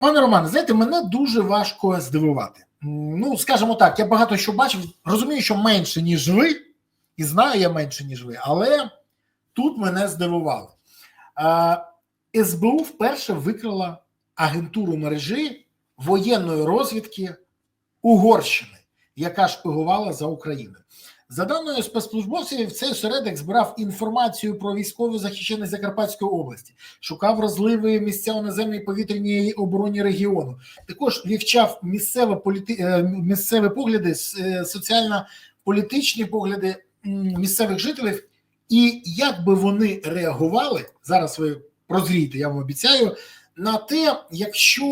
Пане Романе, знаєте, мене дуже важко здивувати. Ну, скажімо так, я багато що бачив, розумію, що менше, ніж ви, і знаю я менше, ніж ви, але тут мене здивувало. СБУ вперше викрила агентуру мережі воєнної розвідки Угорщини, яка шпигувала за Україною. За даною спецслужбовців, цей осередок збирав інформацію про військову захищеність Закарпатської області, шукав розливи місця у наземній повітряній обороні регіону. Також вивчав місцеві політи... е, місцеві погляди, е, соціально-політичні погляди місцевих жителів, і як би вони реагували зараз. Ви прозрієте, я вам обіцяю, на те, якщо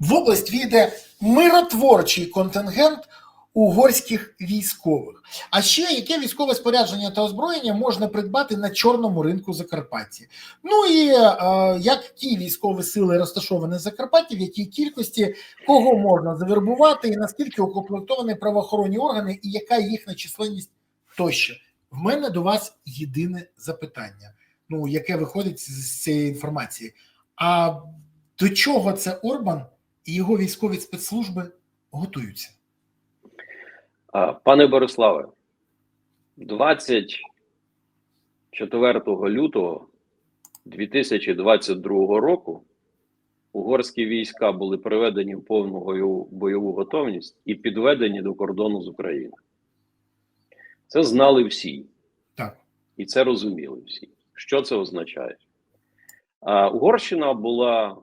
в область війде миротворчий контингент угорських військових. А ще яке військове спорядження та озброєння можна придбати на чорному ринку Закарпатті? Ну і е, які військові сили розташовані в Закарпатті, в якій кількості, кого можна завербувати, і наскільки укомплектовані правоохоронні органи, і яка їхня численність тощо. В мене до вас єдине запитання, ну яке виходить з цієї інформації. А до чого це Орбан і його військові спецслужби готуються? Пане Бориславе, 24 лютого 2022 року угорські війська були приведені в повну бойову, бойову готовність і підведені до кордону з Україною. Це знали всі, Так. і це розуміли всі. Що це означає? А, Угорщина була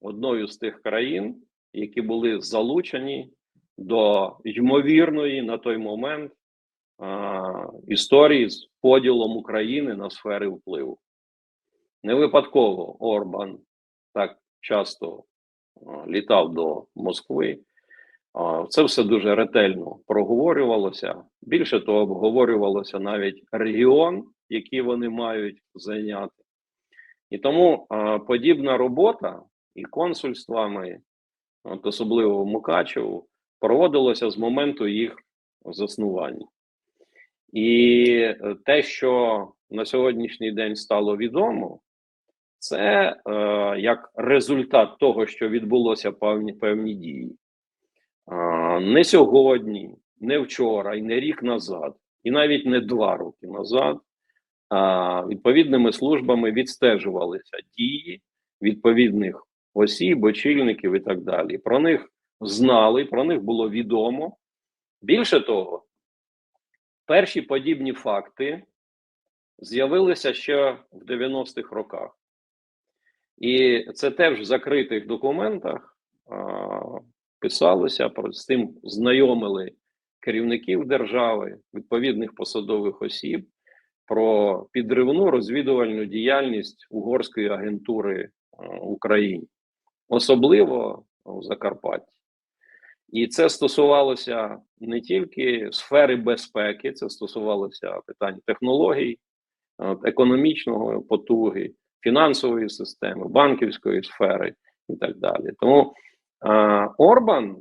одною з тих країн, які були залучені до ймовірної на той момент а, історії з поділом України на сфери впливу. Не випадково Орбан так часто а, літав до Москви. А, Це все дуже ретельно проговорювалося. Більше того, обговорювалося навіть регіон, який вони мають зайняти. І тому а, подібна робота і консульствами, от особливо Мукачеву, проводилося з моменту їх заснування. І е, те, що на сьогоднішній день стало відомо, це е, як результат того, що відбулося певні, певні дії. Е, не сьогодні, не вчора, і не рік назад, і навіть не два роки назад. А, відповідними службами відстежувалися дії відповідних осіб, очільників і так далі. Про них знали, про них було відомо. Більше того, перші подібні факти з'явилися ще в 90-х роках. І це теж в закритих документах а, писалося, про з тим знайомили керівників держави, відповідних посадових осіб про підривну розвідувальну діяльність угорської агентури в Україні, особливо в Закарпатті. І це стосувалося не тільки сфери безпеки, це стосувалося питань технологій, е, економічного потуги, фінансової системи, банківської сфери і так далі. Тому е, Орбан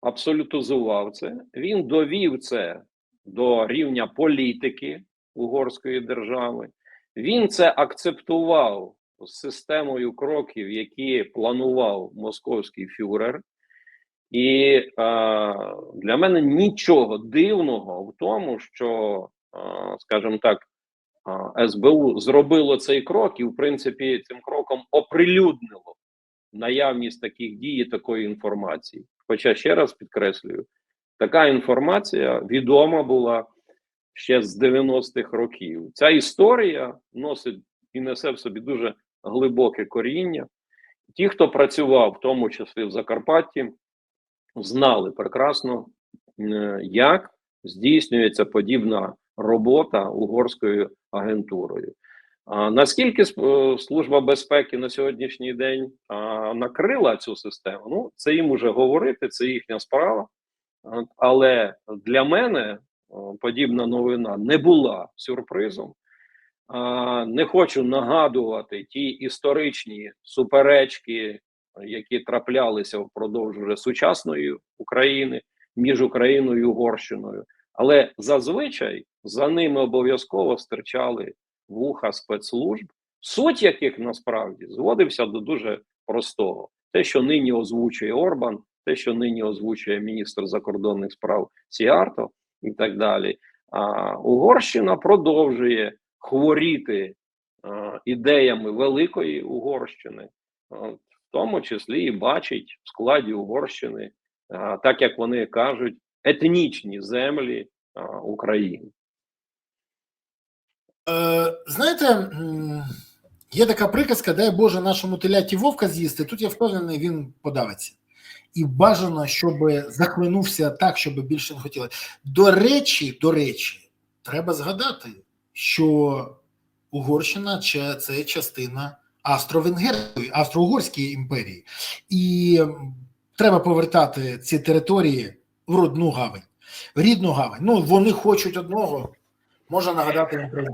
абсолютизував це, він довів це до рівня політики угорської держави. Він це акцептував з системою кроків, які планував московський фюрер. І е, для мене нічого дивного в тому, що, е, скажімо так, е, СБУ зробило цей крок, і, в принципі, цим кроком оприлюднило наявність таких дій, такої інформації. Хоча ще раз підкреслюю, така інформація відома була ще з 90-х років. Ця історія носить і несе в собі дуже глибоке коріння. Ті, хто працював, в тому числі в Закарпатті, знали прекрасно, е, як здійснюється подібна робота угорською агентурою. Наскільки е, Служба безпеки на сьогоднішній день накрила цю систему? Ну, це їм уже говорити, це їхня справа. Але для мене подібна новина не була сюрпризом. Не хочу нагадувати ті історичні суперечки, які траплялися впродовж вже сучасної України між Україною і Угорщиною. Але зазвичай за ними обов'язково стирчали вуха спецслужб, суть яких насправді зводився до дуже простого. Те, що нині озвучує Орбан, те, що нині озвучує міністр закордонних справ Сіарто і так далі. А Угорщина продовжує хворіти а, ідеями великої Угорщини, От, в тому числі і бачить в складі Угорщини, так як вони кажуть, етнічні землі України. Е, знаєте, є така приказка, дай Боже нашому теляті вовка з'їсти. Тут я впевнений, він подавиться. І бажано, щоб захлинувся так, щоб більше не хотіли. До речі, до речі, треба згадати, що Угорщина це частина Австро-Венгерської, Австро-Угорської імперії, і треба повертати ці території в родну гавань, в рідну гавань. Ну вони хочуть одного, можна нагадати про.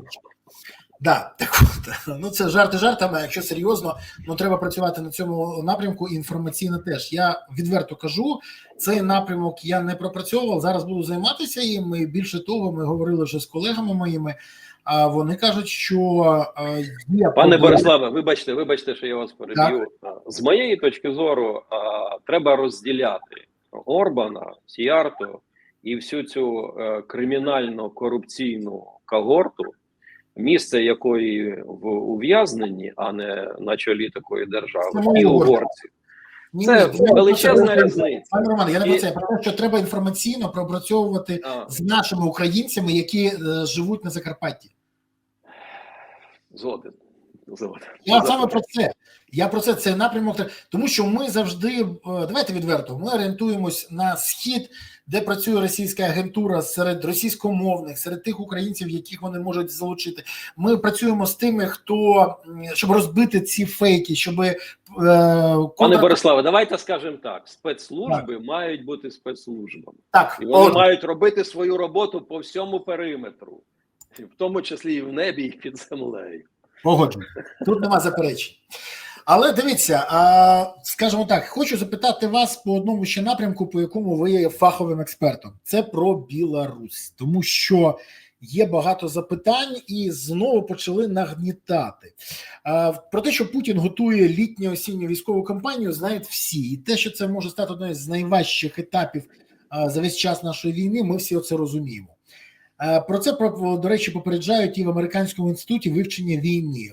Да, так от, ну це жарти жартами. Якщо серйозно, ну треба працювати на цьому напрямку. Інформаційно теж. Я відверто кажу, цей напрямок я не пропрацьовував. Зараз буду займатися їм. І більше того, ми говорили вже з колегами моїми. А вони кажуть, що е, є Пане. Бориславе, вибачте, вибачте, що я вас переб'ю. З моєї точки зору, треба розділяти Орбана, Сіярто і всю цю е, кримінально-корупційну когорту, місце якої в ув'язненні, а не на чолі такої держави, і угорців. Це ні, величезна це- різниця. Пане Роман, я не про це про те, що треба інформаційно пропрацьовувати А, з нашими українцями, які е, живуть на Закарпатті. Згоден. Згоден. Я саме про це. Я про це цей напрямок, тому що ми завжди е, давайте відверто. Ми орієнтуємось на схід, де працює російська агентура серед російськомовних, серед тих українців, яких вони можуть залучити. Ми працюємо з тими, хто щоб розбити ці фейки, щоб е, Пане Бориславе, давайте скажемо так: спецслужби мають бути спецслужбами. так, І вони от, мають робити свою роботу по всьому периметру, в тому числі і в небі, і під землею. Погоджуюсь. Тут нема заперечень. Але дивіться, а, скажімо так, хочу запитати вас по одному ще напрямку, по якому ви є фаховим експертом. Це про Білорусь, тому що є багато запитань і знову почали нагнітати. А, Про те, що Путін готує літню осінню військову кампанію, знають всі. І те, що це може стати одним з найважчих етапів за весь час нашої війни, ми всі це розуміємо. Е, Про це до речі попереджають і в американському інституті вивчення війни.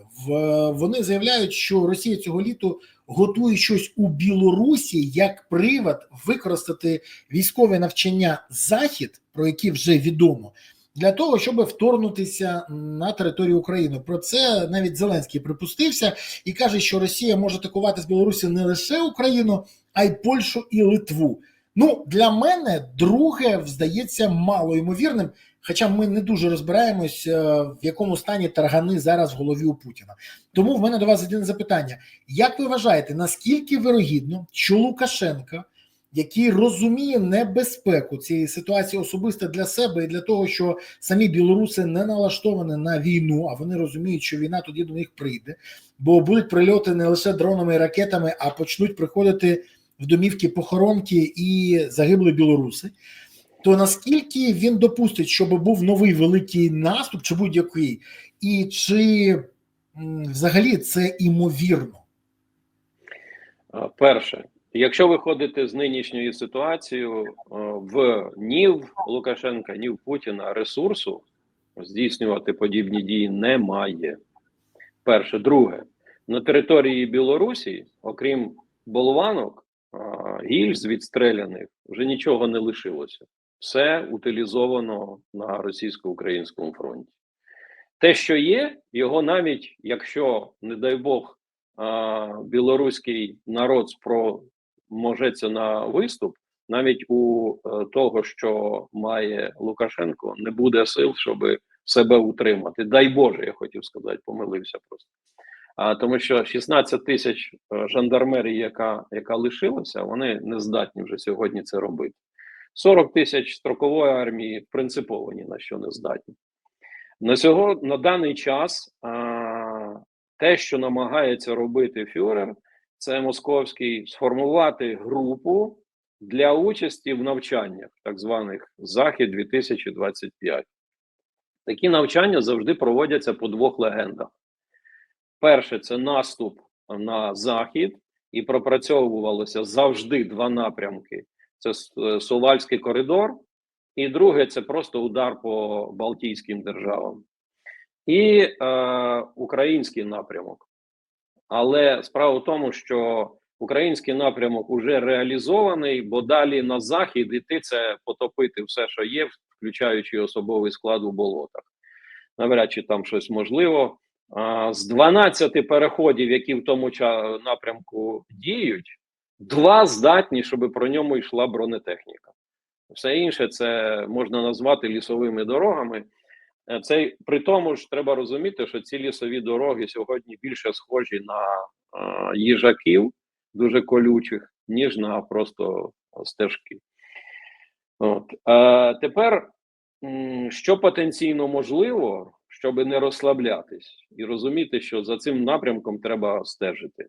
Вони заявляють, що Росія цього літу готує щось у Білорусі як привод використати військове навчання Захід, про які вже відомо, для того, щоб вторгнутися на територію України. Про це навіть Зеленський припустився і каже, що Росія може атакувати з Білорусі не лише Україну, а й Польщу і Литву. Ну для мене друге здається мало ймовірним. Хоча ми не дуже розбираємось, е, в якому стані таргани зараз в голові у Путіна. Тому в мене до вас єдине запитання: як ви вважаєте, наскільки вирогідно, що Лукашенка, який розуміє небезпеку цієї ситуації особисто для себе і для того, що самі білоруси не налаштовані на війну, а вони розуміють, що війна тоді до них прийде, бо будуть прильоти не лише дронами і ракетами, а почнуть приходити в домівки похоронки і загибли білоруси то наскільки він допустить, щоб був новий великий наступ, чи будь-який, і чи взагалі це імовірно? Перше, якщо виходити з нинішньої ситуації, е, в ні в Лукашенка, ні в Путіна ресурсу здійснювати подібні дії немає. Перше, друге, на території Білорусі, окрім болванок, гільз відстріляних, вже нічого не лишилося. Все утилізовано на російсько-українському фронті. Те, що є, його навіть якщо, не дай Бог, білоруський народ спроможеться на виступ, навіть у е, того, що має Лукашенко, не буде сил, щоб себе утримати. Дай Боже, я хотів сказати, помилився просто. А тому що 16 тисяч е, жандармерії, яка, яка лишилася, вони не здатні вже сьогодні це робити. 40 тисяч строкової армії принципово ні на що не здатні. На цього на даний час а, те, що намагається робити Фюрер, це московський сформувати групу для участі в навчаннях, так званих Захід 2025. Такі навчання завжди проводяться по двох легендах. Перше, це наступ на захід, і пропрацьовувалося завжди два напрямки: це е, Сувальський коридор, і друге це просто удар по Балтійським державам, і е, український напрямок. Але справа в тому, що український напрямок уже реалізований, бо далі на захід іти це потопити все, що є, включаючи особовий склад у болотах. Навряд чи там щось можливо. З 12 переходів, які в тому напрямку діють, два здатні, щоб про ньому йшла бронетехніка. Все інше це можна назвати лісовими дорогами. Е, Це при тому ж треба розуміти, що ці лісові дороги сьогодні більше схожі на їжаків, дуже колючих, ніж на просто стежки. От. Е, тепер, що потенційно можливо, щоб не розслаблятись і розуміти, що за цим напрямком треба стежити.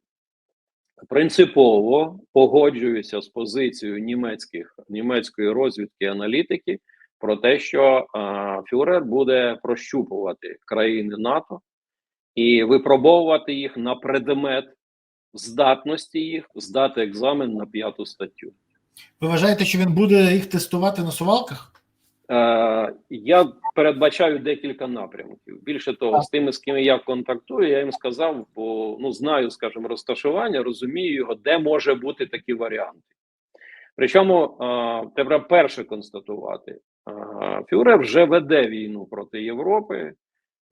Принципово погоджуюся з позицією німецьких, німецької розвідки аналітики про те, що е, Фюрер буде прощупувати країни НАТО і випробовувати їх на предмет здатності їх здати екзамен на п'яту статтю. Ви вважаєте, що він буде їх тестувати на сувалках? Е, я передбачаю декілька напрямків. Більше того, з тими, з ким я контактую, я їм сказав, бо ну знаю, скажімо, розташування, розумію його, де може бути такі варіанти. Причому е, треба перше констатувати: е, Фюрер вже веде війну проти Європи.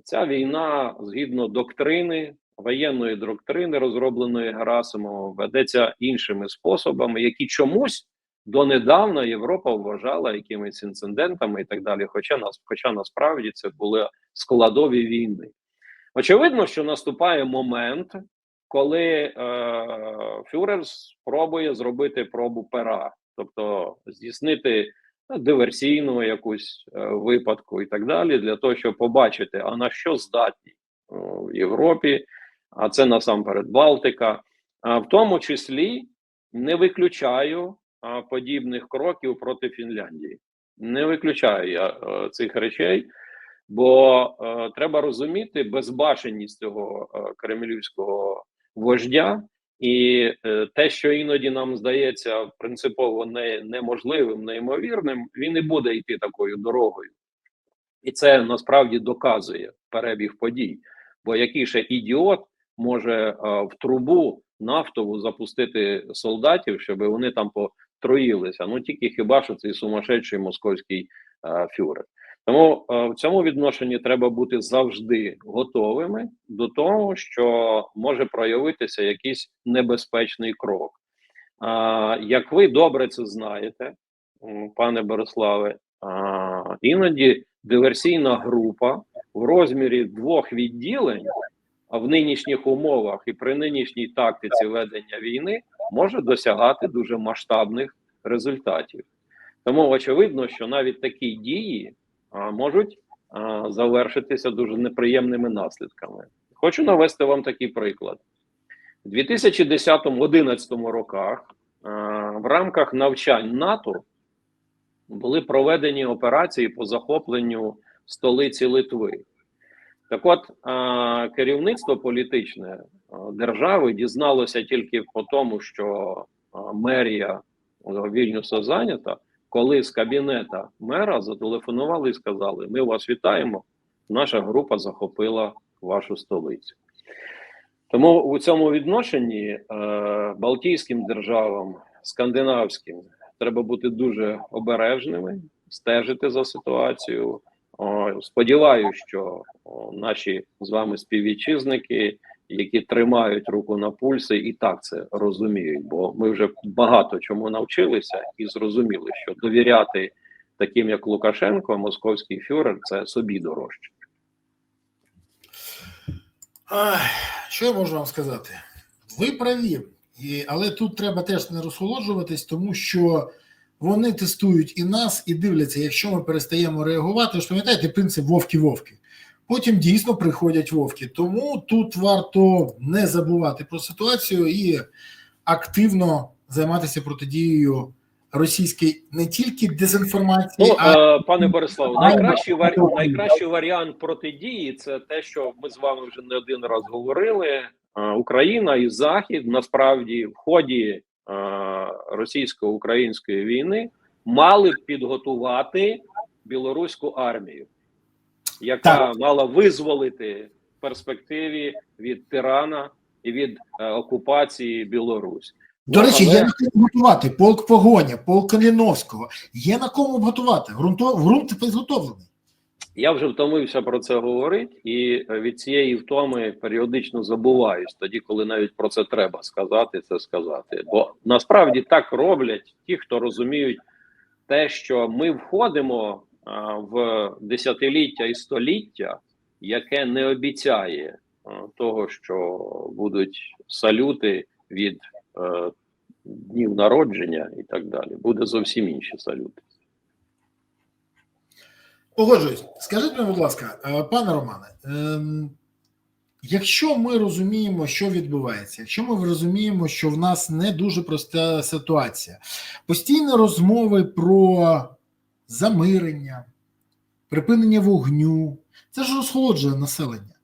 Ця війна, згідно доктрини, воєнної доктрини, розробленої Герасимовим, ведеться іншими способами, які чомусь донедавна Європа вважала якимись інцидентами і так далі. Хоча нас, хоча насправді це були складові війни. Очевидно, що наступає момент, коли е, Фюрер спробує зробити пробу пера, тобто здійснити ну, диверсійну якусь е, випадку і так далі, для того, щоб побачити, а на що здатні е, в Європі, а це насамперед Балтика, а в тому числі не виключаю подібних кроків проти Фінляндії. Не виключаю я е, цих речей, бо е, треба розуміти безбашеність цього е, кремлівського вождя, і те, що іноді нам здається принципово не, неможливим, неймовірним, він і буде йти такою дорогою. І це насправді доказує перебіг подій. Бо який ще ідіот може е, в трубу нафтову запустити солдатів, щоб вони там потроїлися. Ну тільки хіба що цей сумасшедший московський е, фюрер. Тому е, в цьому відношенні треба бути завжди готовими до того, що може проявитися якийсь небезпечний крок. А, як ви добре це знаєте, пане Бориславе, а, іноді диверсійна група в розмірі двох відділень а в нинішніх умовах і при нинішній тактиці ведення війни може досягати дуже масштабних результатів. Тому очевидно, що навіть такі дії можуть завершитися дуже неприємними наслідками. Хочу навести вам такий приклад. У 2010-2011 роках в рамках навчань НАТО були проведені операції по захопленню столиці Литви. Так от, керівництво політичне держави дізналося тільки по тому, що мерія Вільнюса зайнята, коли з кабінета мера зателефонували і сказали: Ми вас вітаємо, наша група захопила вашу столицю. Тому у цьому відношенні е, Балтійським державам, скандинавським, треба бути дуже обережними, стежити за ситуацією. О, Сподіваюся, що наші з вами співвітчизники, які тримають руку на пульсі, і так це розуміють. Бо ми вже багато чому навчилися і зрозуміли, що довіряти таким як Лукашенко, московський фюрер, це собі дорожче. Що я можу вам сказати? Ви праві, але тут треба теж не розхолоджуватись, тому що вони тестують і нас, і дивляться, якщо ми перестаємо реагувати, ж пам'ятаєте принцип вовки-вовки. Потім дійсно приходять вовки. Тому тут варто не забувати про ситуацію і активно займатися протидією російській не тільки дезінформації, Ну, а е, пане Бориславе, найкращий варі... найкращий варіант протидії це те, що ми з вами вже не один раз говорили. е, Україна і Захід насправді в ході російсько-української війни мали б підготувати білоруську армію, яка Так. мала визволити в перспективі від тирана і від е, окупації Білорусь. До Ну, речі, але- є на кому готувати. Полк Погоня, полк Каліновського. Є на кому готувати. Ґрунт підготовлений. Я вже втомився про це говорити, і е, від цієї втоми періодично забуваюсь, тоді, коли навіть про це треба сказати, це сказати. Бо насправді так роблять ті, хто розуміють те, що ми входимо а, в десятиліття і століття, яке не обіцяє а, того, що будуть салюти від е, днів народження і так далі. Буде зовсім інші салюти. Погоджуюсь. Скажіть мені, будь ласка, е, пане Романе, ем, якщо ми розуміємо, що відбувається, якщо ми розуміємо, що в нас не дуже проста ситуація, постійні розмови про замирення, припинення вогню, це ж розхолоджує населення.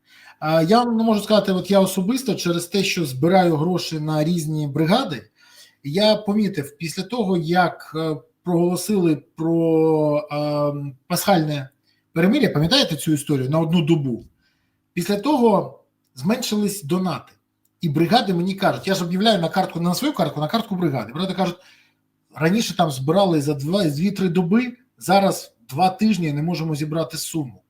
Я не можу сказати, от я особисто через те, що збираю гроші на різні бригади, я помітив після того, як е, проголосили про е, пасхальне перемир'я, пам'ятаєте цю історію на одну добу? Після того зменшились донати. І бригади мені кажуть, я ж об'являю на картку, не на свою картку, на картку бригади. Бригади кажуть, раніше там збирали за 2-3 доби, зараз два тижні не можемо зібрати суму.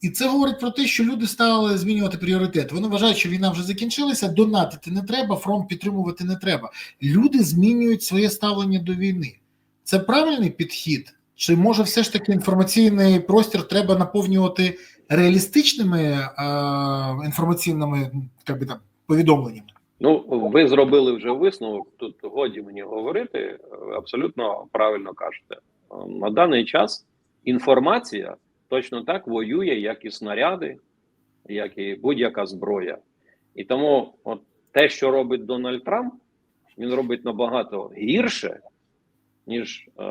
І це говорить про те, що люди стали змінювати пріоритет. Вони вважають, що війна вже закінчилася, донатити не треба, фронт підтримувати не треба. Люди змінюють своє ставлення до війни. Це правильний підхід? Чи може все ж таки інформаційний простір треба наповнювати реалістичними е, інформаційними як би, там, повідомленнями? Ну, ви зробили вже висновок. Тут годі мені говорити. Абсолютно правильно кажете. На даний час інформація точно так воює, як і снаряди, як і будь-яка зброя. І тому, от те, що робить Дональд Трамп, він робить набагато гірше, ніж е,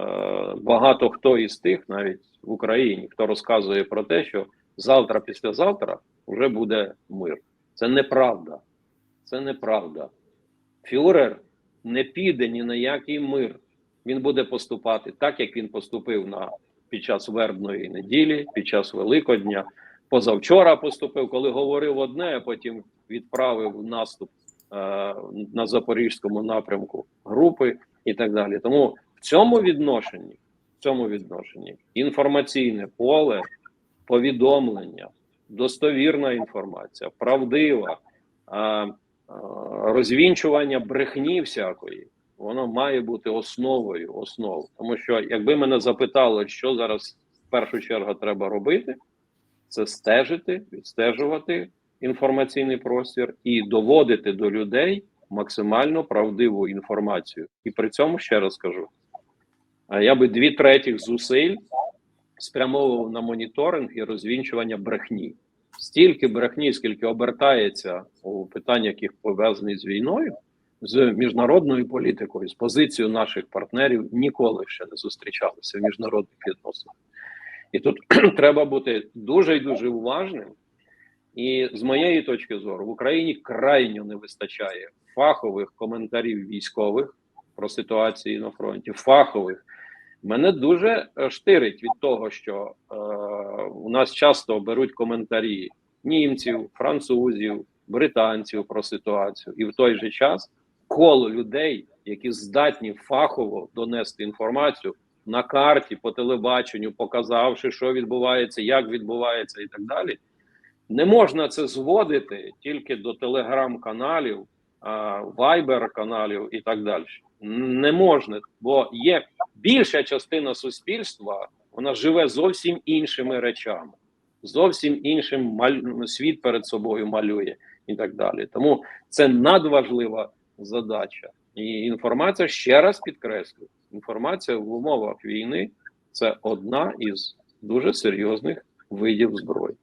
багато хто із тих, навіть в Україні, хто розказує про те, що завтра, післязавтра вже буде мир. Це неправда. Це неправда. Фюрер не піде ні на який мир. Він буде поступати так, як він поступив на під час вербної неділі, під час Великодня. Позавчора поступив, коли говорив одне, а потім відправив наступ е, на запорізькому напрямку групи і так далі. Тому в цьому відношенні, в цьому відношенні інформаційне поле, повідомлення, достовірна інформація, правдива. Розвінчування брехні всякої, воно має бути основою основ. Тому що, якби мене запитали, що зараз в першу чергу треба робити, це стежити, відстежувати інформаційний простір і доводити до людей максимально правдиву інформацію. І при цьому ще раз кажу: я би дві третіх зусиль спрямовував на моніторинг і розвінчування брехні стільки брехні, скільки обертається у питаннях, яких пов'язані з війною, з міжнародною політикою, з позицією наших партнерів, ніколи ще не зустрічалися в міжнародних відносинах. І тут треба бути дуже і дуже уважним. І з моєї точки зору, в Україні крайньо не вистачає фахових коментарів військових про ситуацію на фронті, фахових. Мене дуже е, штирить від того, що е, у нас часто беруть коментарі німців, французів, британців про ситуацію, і в той же час коло людей, які здатні фахово донести інформацію на карті по телебаченню, показавши, що відбувається, як відбувається, і так далі. Не можна це зводити тільки до телеграм-каналів, вайбер-каналів і так далі. Не можна, бо є більша частина суспільства, вона живе зовсім іншими речами, зовсім іншим світ перед собою малює і так далі. Тому це надважлива задача. І інформація ще раз підкреслю: інформація в умовах війни це одна із дуже серйозних видів зброї.